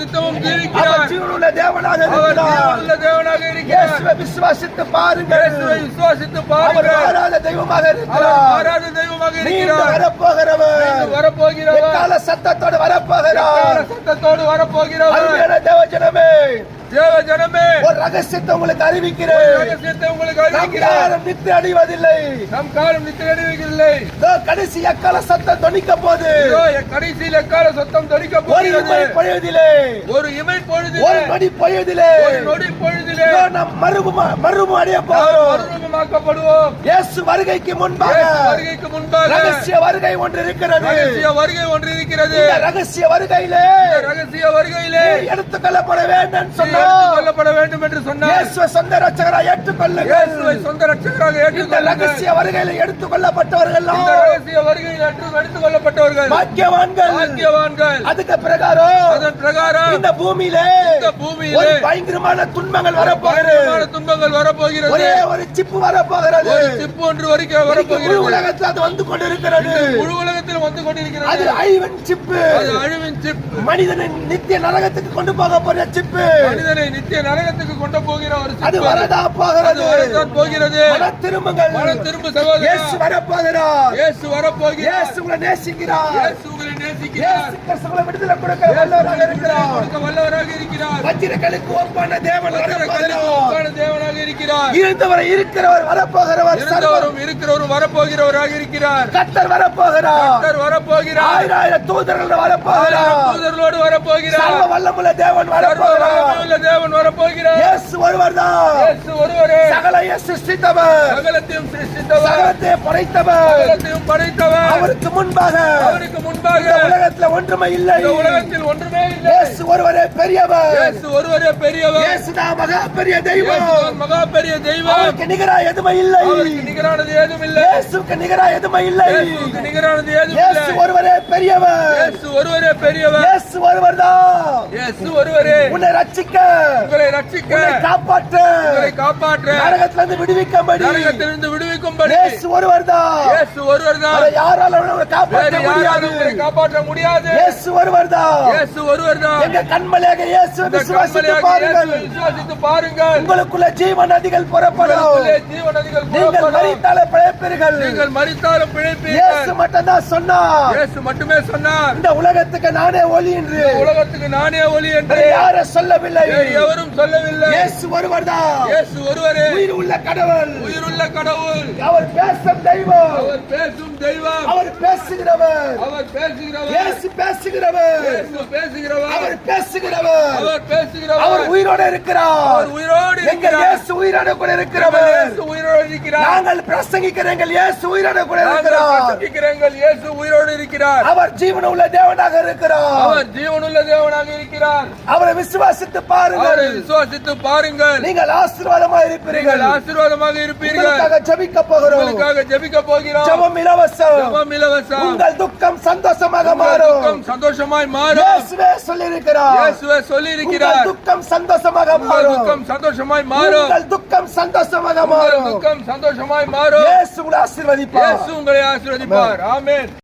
நித்தமும் ஜீவிக்கிறார். ஜீவனுள்ள தேவனாக இருக்கிறார். தேவனாக இருக்கிறார். விசுவாசித்து பாருங்கள். விசுவாசித்து பாருங்கள். மாறாத தெய்வமாக இருக்கிறார். மாறாத தெய்வமாக இருக்கிறார். வரப்போகிறவர். வரப்போகிறவர். சத்தத்தோடு வரப்போகிறார். சத்தத்தோடு வரப்போகிறவர். தேவஜனமே தேவ ஜனமே ஒரு ரகசியத்தை உங்களுக்கு அறிவிக்கிறேன். ரகசியத்தை உங்களுக்கு யாரும் நித்திரை அடைவதில்லை. நம் காலம் நித்திரை அடைவதில்லை. கடைசி எக்கால சத்தம் தொனிக்க போது கடைசியில் எக்கால சத்தம் தொடிக்க ஒரு போகிறது. இமை பொழுதிலே. ஒரு இமை பொழுதிலே. ஒரு நொடி பொழுதிலே. ஒரு நொடி பொழுதிலே. நாம் மறுபுமா மறுபு அடைய போகிறோம். மறுரூபமாக்கப்படுவோம் இயேசு வருகைக்கு முன்பாக வருகைக்கு முன்பாக ரகசிய வருகை ஒன்று இருக்கிறது. ரகசிய வருகை ஒன்று இருக்கிறது. ரகசிய வருகையிலே ரகசிய வருகையிலே நீ எடுத்துக் கொள்ளப்பட வேண்டும் நீ வேண்டும் என்று சொன்னார். சொந்த ரட்சகராய் ஏற்றுக்கொள்ளுங்கள். சொந்த ரட்சகராக ரகசிய வருகையில எடுத்துக் கொள்ளப்பட்டவர்கள் ரகசிய வருகையில் எடுத்து- எடுத்துக் கொள்ளப்பட்டவர்கள் பாக்கியவான்கள். பாக்கியவான்கள். அதுக்கு பிரகாரம் அதன் பிரகாரம் இந்த பூமியிலே இந்த பூமியிலே ஒரு பயங்கரமான துன்பங்கள் வரப்போகிறது. துன்பங்கள் வரப்போகிறது. ஒரே ஒரு சிப்பு வரப்போகிறது. ஒரு சிப்பு ஒன்று வரைக்கும் இன்னைக்கு முழு வரப்போகிறது உலகத்தில் அது வந்து கொண்டிருக்கிறது. முழு உலகத்தில் வந்து அது கொண்டிருக்கிறது அழிவன் சிப்பு. அது அழிவின் சிப் மனிதனின் நித்திய நரகத்துக்கு கொண்டு போக போற சிப்பு மனிதனை நித்திய நரகத்துக்கு கொண்டு போகிற ஒரு அது வரதா போகிறது வரத்தான் போகிறது. மன திரும்புங்கள். மனம் திரும்ப இயேசு சகோதரா வரப்போகிறார். இயேசு வரப்போகிறார். இயேசு உங்களை நேசிக்கிறார். இயேசு உங்களை நேசிக்கிறார். இயேசு கிறிஸ்துவை விடுதலை கொடுக்க வல்லவராக இருக்கிறார் கொடுக்க வல்லவராக இருக்கிறார். வஜ்ரங்களுக்கு ஒப்பான தேவன் ஒப்பான தேவனாக இருக்கிறார். இருந்தவரை இருக்கிறவர் வரப்போகிறவர் இருந்தவரும் இருக்கிறவரும் வரப்போகிறவராக இருக்கிறார். கத்தர் வரப்போகிறார். கர்த்தர் வரப்போகிறார். ஆயிரம் ஆயிரம் தூதர்கள் வரப்போகிறார். தூதர்களோடு வரப்போகிறார். சர்வ வல்லமுள்ள தேவன் வரப்போகிறார். தேவன் வரப்போகிறார். இயேசு ஒருவர்தான் இயேசு ஒருவரே. சகலையை சிருஷ்டித்தவர். சகலத்தையும் சிருஷ்டித்தவர். சகலத்தை படைத்தவர். சகலத்தையும் படைத்தவர். அவருக்கு முன்பாக அவருக்கு முன்பாக உலகத்துல ஒன்றுமே இல்லை. உலகத்தில் ஒன்றுமே இல்லை. இயேசு ஒருவரே பெரியவர். இயேசு ஒருவரே பெரியவர். இயேசுதான் மகா பெரிய தெய்வம். மகா பெரிய தெய்வம். அவருக்கு நிகரா எதுவுமே இல்லை. அவருக்கு நிகரானது ஏதும் இல்லை. இயேசுக்கு நிகரா எதுவுமே இல்லை. இயேசுவுக்கு நிகரானது இயேசு இல்லை. ஒருவரே பெரியவர். இயேசு ஒருவரே பெரியவர். இயேசு ஒருவர்தான் இயேசு ஒருவரே. உன்னை ரட்சிக்க. உங்களை ரட்சிக்க. உன்னை காப்பாற்ற. உங்களை காப்பாற்ற. நரகத்திலிருந்து விடுவிக்கும்படி. நரகத்திலிருந்து விடுவிக்கும்படி. இயேசு ஒருவர்தான். இயேசு ஒருவர்தான். அதை யாராலும் உங்களை காப்பாற்ற முடியாது. உங்களை காப்பாற்ற முடியாது. இயேசு ஒருவர்தான். இயேசு ஒருவர்தான். எங்க கண்மலையாக இயேசு விசுவாசித்து பாருங்கள். விசுவாசித்து பாருங்கள். உங்களுக்குள்ள ஜீவ நதிகள் புறப்படும். உங்களுக்குள்ளே ஜீவ நதிகள் நீங்கள். மறித்தாலே பிழைப்பீர்கள். நீங்கள் மறித்தாலும் இயேசு பிழைப்பீர்கள் மட்டும்தான் சொன்னார். இயேசு மட்டுமே சொன்னார். இந்த உலகத்துக்கு நானே ஒளி என்று. உலகத்துக்கு நானே ஒளி என்று வேறு யாரும் சொல்லவில்லை. எவரும் சொல்லவில்லை. இயேசு ஒருவர்தான் இயேசு ஒருவரே. உயிர் உள்ள கடவுள். உயிருள்ள கடவுள். அவர் பேசும் தெய்வம். அவர் பேசும் தெய்வம். அவர் பேசுகிறவர். அவர் பேசுகிறவர். இயேசு பேசுகிறவர். இயேசு பேசுகிறவர். அவர் பேசுகிறவர். அவர் பேசுகிறவர். அவர் உயிரோடு இருக்கிறார். அவர் உயிரோடு இருக்கிறார். இயேசு உயிரோடு கூட இருக்கிறவர். இயேசு உயிரோடு இருக்கிறார். நாங்கள் பிரசங்கிக்கிற எங்கள் இயேசு உயிரோடு கூட இருக்கிறார். பிரசங்கிக்கிற எங்கள் இயேசு உயிரோடு இருக்கிறார். அவர் ஜீவன உள்ள தேவனாக இருக்கிறார். அவர் ஜீவனுள்ள தேவனாக இருக்கிறார். அவரை விசுவாசித்து பாருங்கள். விசுவாசித்து பாருங்கள். நீங்கள் ஆசீர்வாதமாக இருப்பீர்கள். ஆசீர்வாதமாக இருப்பீர்கள். ஜெபிக்க போகிறோம். உங்களுக்காக ஜெபிக்க போகிறோம். ஜெபம் இலவசம். ஜெபம் இலவசம். உங்கள் துக்கம் சந்தோஷமாக மாறும். துக்கம் சந்தோஷமாய் மாறும். இயேசுவே சொல்லியிருக்கிறார். இயேசுவே சொல்லி உங்கள் இருக்கிறார் துக்கம் சந்தோஷமாக மாறும். துக்கம் சந்தோஷமாய் மாறும். உங்கள் துக்கம் சந்தோஷமாக மாறும். துக்கம் சந்தோஷமாய் மாறும். இயேசு உங்களை ஆசீர்வதிப்பார். இயேசு உங்களை ஆசீர்வதிப்பார். ஆமென்.